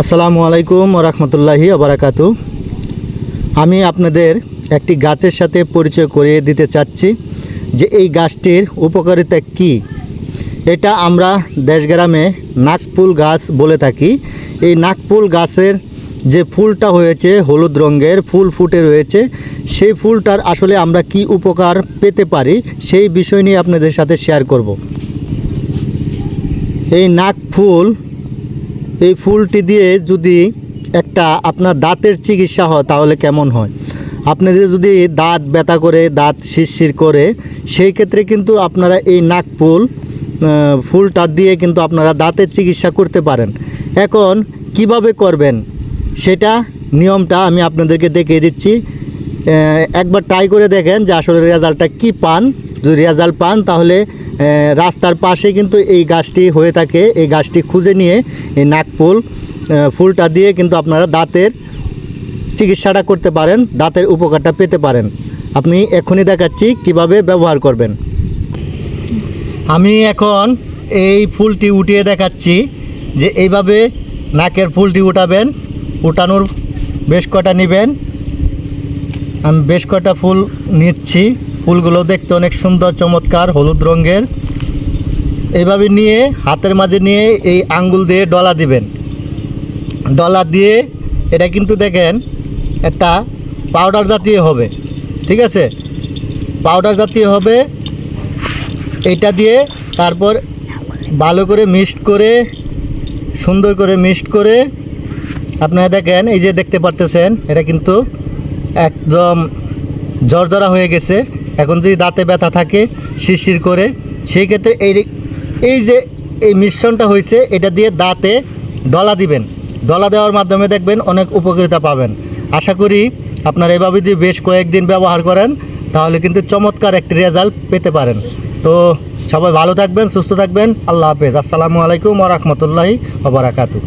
আসসালামু আলাইকুম রহমতুল্লাহি আবরাকাতু আমি আপনাদের একটি গাছের সাথে পরিচয় করিয়ে দিতে চাচ্ছি যে এই গাছটির উপকারিতা কি। এটা আমরা দেশগ্রামে নাকপুল গাছ বলে থাকি। এই নাকপুল গাছের যে ফুলটা হয়েছে হলুদ রঙের, ফুল ফুটে রয়েছে, সেই ফুলটার আসলে আমরা কি উপকার পেতে পারি সেই বিষয় নিয়ে আপনাদের সাথে শেয়ার করব। এই নাক ফুল এই ফুলটি দিয়ে যদি একটা আপনার দাঁতের চিকিৎসা হয়, তাহলে কেমন হয়? আপনাদের যদি দাঁত ব্যথা করে, দাঁত শিরশির করে, সেই ক্ষেত্রে কিন্তু আপনারা এই নাক ফুল ফুলটা দিয়ে কিন্তু আপনারা দাঁতের চিকিৎসা করতে পারেন। এখন কীভাবে করবেন? সেটা নিয়মটা আমি আপনাদেরকে দেখিয়ে দিচ্ছি। একবার ট্রাই করে দেখেন যে আসলে রেজাল্টটা কি পান। যদি রেজাল্ট পান, তাহলে রাস্তার পাশে কিন্তু এই গাছটি হয়ে থাকে। এই গাছটি খুঁজে নিয়ে এই নাকফুল ফুলটা দিয়ে কিন্তু আপনারা দাঁতের চিকিৎসাটা করতে পারেন, দাঁতের উপকারটা পেতে পারেন। আপনি এখনই দেখাচ্ছি কীভাবে ব্যবহার করবেন। আমি এখন এই ফুলটি উঠিয়ে দেখাচ্ছি যে এইভাবে নাকের ফুলটি উঠাবেন, উঠানোর বেশ কটা নেবেন। আমি বেশ কটা ফুল নিচ্ছি। ফুলগুলো দেখতে অনেক সুন্দর, চমৎকার, হলুদ রঙের। এইভাবে নিয়ে, হাতের মাঝে নিয়ে এই আঙ্গুল দিয়ে ডলা দিবেন। ডলা দিয়ে এটা কিন্তু দেখেন, একটা পাউডার জাতীয় হবে, ঠিক আছে? পাউডার জাতীয় হবে এইটা দিয়ে তারপর ভালো করে মিক্সড করে, সুন্দর করে মিক্সড করে, আপনারা দেখেন, এই যে দেখতে পারতেছেন, এটা কিন্তু একদম জর্জরা হয়ে গেছে। এখন যদি দাঁতে ব্যথা থাকে, শিরশির করে, সেই ক্ষেত্রে এই এই যে এই মিশ্রণটা হয়েছে, এটা দিয়ে দাঁতে ডলা দিবেন। ডলা দেওয়ার মাধ্যমে দেখবেন অনেক উপকারিতা পাবেন। আশা করি আপনারা এভাবে যদি বেশ কয়েকদিন ব্যবহার করেন, তাহলে কিন্তু চমৎকার একটি রেজাল্ট পেতে পারেন। তো সবাই ভালো থাকবেন, সুস্থ থাকবেন। আল্লাহ হাফেজ। আসসালামু আলাইকুম রহমতুল্লাহি ওবরাকাতু